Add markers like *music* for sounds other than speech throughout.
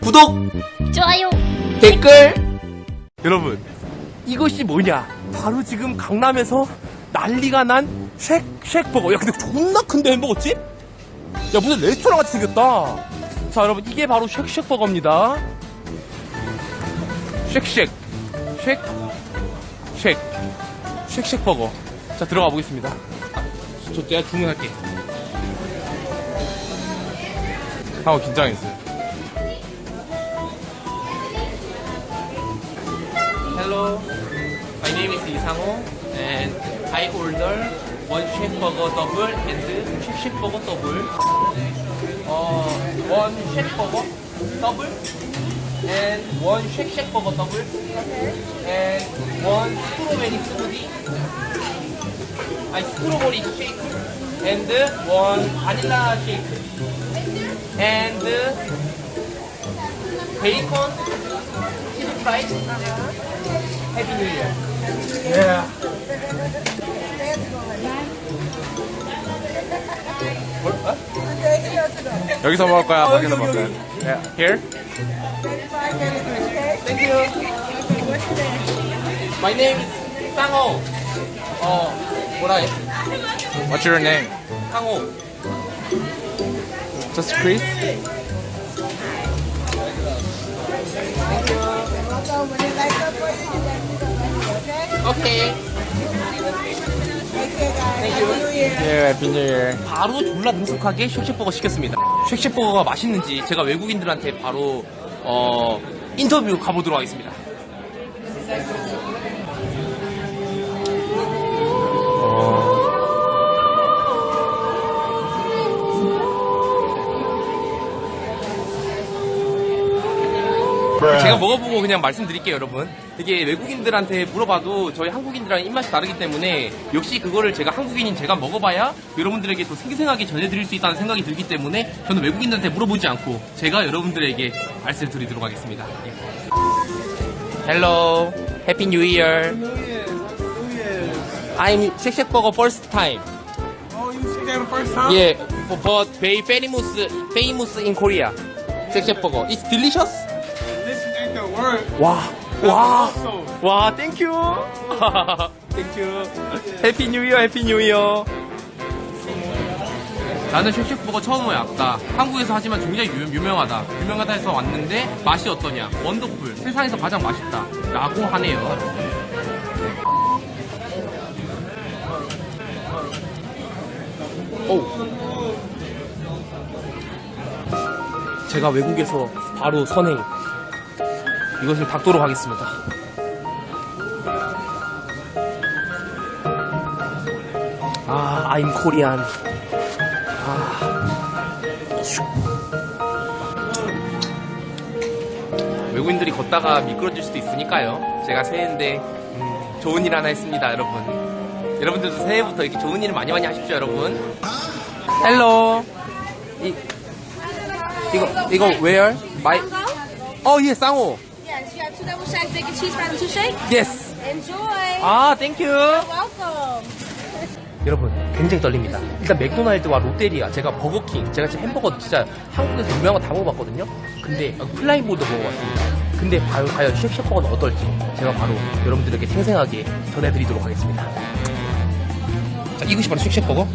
구독, 좋아요. 댓글. 여러분, 이것이 뭐냐? 바로 지금 강남에서 난리가 난 쉑, 쉑버거. 야, 근데 존나 큰데 햄버거집? 야, 무슨 레스토랑 같이 생겼다. 자, 여러분, 이게 바로 쉑 쉑버거입니다. 쉑 쉑. 쉑, 쉑. 쉑 쉑버거. 자, 들어가 보겠습니다. 아, 저 내가 주문할게. 하고 긴장했어요. Hello, my name is 이상호, and I order one shake burger double and shake shake burger double. Uh, one shake burger double and one shake shake burger double and one strawberry smoothie. I strawberry shake and one vanilla shake and bacon fries. Happy New Year. Yeah. 뭘? 어? 여기서 먹을 거야, 어, 밖에서 먹을 거야. Yeah. Here? Thank you. My name is 상호. 어, 뭐라 해? What's your name? 상호. Just Chris? 오케이. Thank you. Yeah, Happy New Year. 바로 졸라 능숙하게 쉑쉑버거 시켰습니다. 쉑쉑버거가 맛있는지 제가 외국인들한테 바로 어, 인터뷰 가보도록 하겠습니다. 제가 먹어보고 그냥 말씀드릴게요, 여러분. 이게 외국인들한테 물어봐도 저희 한국인들랑 입맛이 다르기 때문에 역시 그거를 제가 한국인인 제가 먹어봐야 여러분들에게 더 생생하게 전해드릴 수 있다는 생각이 들기 때문에 저는 외국인들한테 물어보지 않고 제가 여러분들에게 말씀을 드리도록 하겠습니다. 예. Hello, Happy New Year. I'm 쉑쉑버거 first time. Oh, you that first time? Yeah, but very famous, famous in Korea. 쉑쉑버거. It's delicious. 와, 와, 와, 땡큐. 땡큐. 해피 뉴 이어, 해피 뉴 이어. 나는 쉑쉑버거 처음 와봤다. 한국에서 하지만 굉장히 유, 명하다 유명하다 해서 왔는데 맛이 어떠냐? 원더풀. 세상에서 가장 맛있다. 라고 하네요. 오. 제가 외국에서 바로 선행. 이것을 닦도록 하겠습니다. 아, I'm Korean. 아. 슉. 외국인들이 걷다가 미끄러질 수도 있으니까요. 제가 새해인데 음, 좋은 일 하나 했습니다, 여러분. 여러분들도 새해부터 이렇게 좋은 일 많이 많이 하십시오, 여러분. 헬로. 이 이거 이거 where? My 어, 예, 쌍호. Yes, you have two double shake bacon cheese fries and two shake. Yes. Enjoy. 아, 땡큐. Welcome. *laughs* 여러분 굉장히 떨립니다. 일단 맥도날드와 롯데리아 제가 버거킹 제가 지금 햄버거 진짜 한국에서 유명한 거 다 먹어봤거든요. 근데 어, 플라잉볼도 먹어봤습니다. 근데 과연, 과연 쉑쉑버거는 어떨지 제가 바로 여러분들에게 생생하게 전해드리도록 하겠습니다. 자 이것이 바로 쉑쉑버거.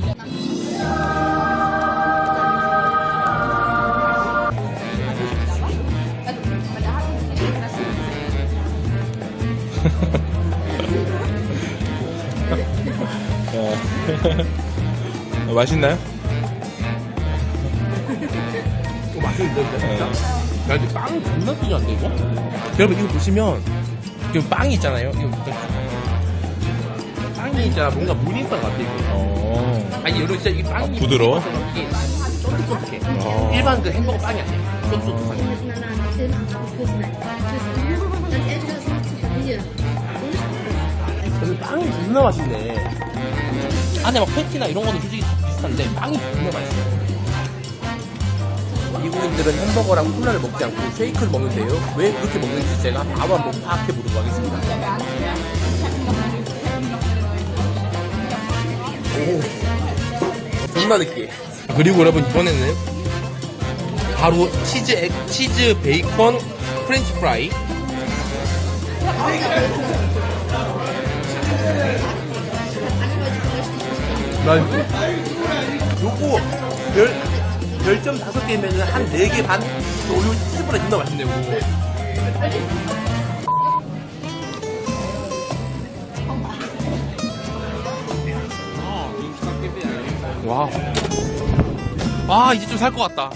어, 맛있나요? 어, 맛있는데 진짜? 야 근데 빵 존나 삐졌는데 이거? 여러분 이거 보시면 이거 빵이 있잖아요. 이거 빵이 있잖아 뭔가 무늬빵 같아 이거. 어. 아니 여러분 진짜 이 빵이 부드러워? 이게 쫀득쫀득해 어. 일반 그 햄버거 빵이 아니야 쫀득쫀득하게. Ganz zu. 빵이 존나 맛있네. 안에 막 패티나 이런 거는 솔직히 다 비슷한데 빵이 존나 맛있어. 미국인들은 햄버거랑 콜라를 먹지 않고 쉐이크를 먹는데요. 왜 그렇게 먹는지 제가 바로 한번 파악해 보도록 하겠습니다. 오. 존나 느끼해. 그리고 여러분 이번에는 바로 치즈 에- 치즈 베이컨 프렌치 프라이. 요거 별 별점 다섯 개면은 한네 개 반. 요 치즈 프라이 진짜 맛있네 요거. 와. 와, 이제 좀 살 것 같다.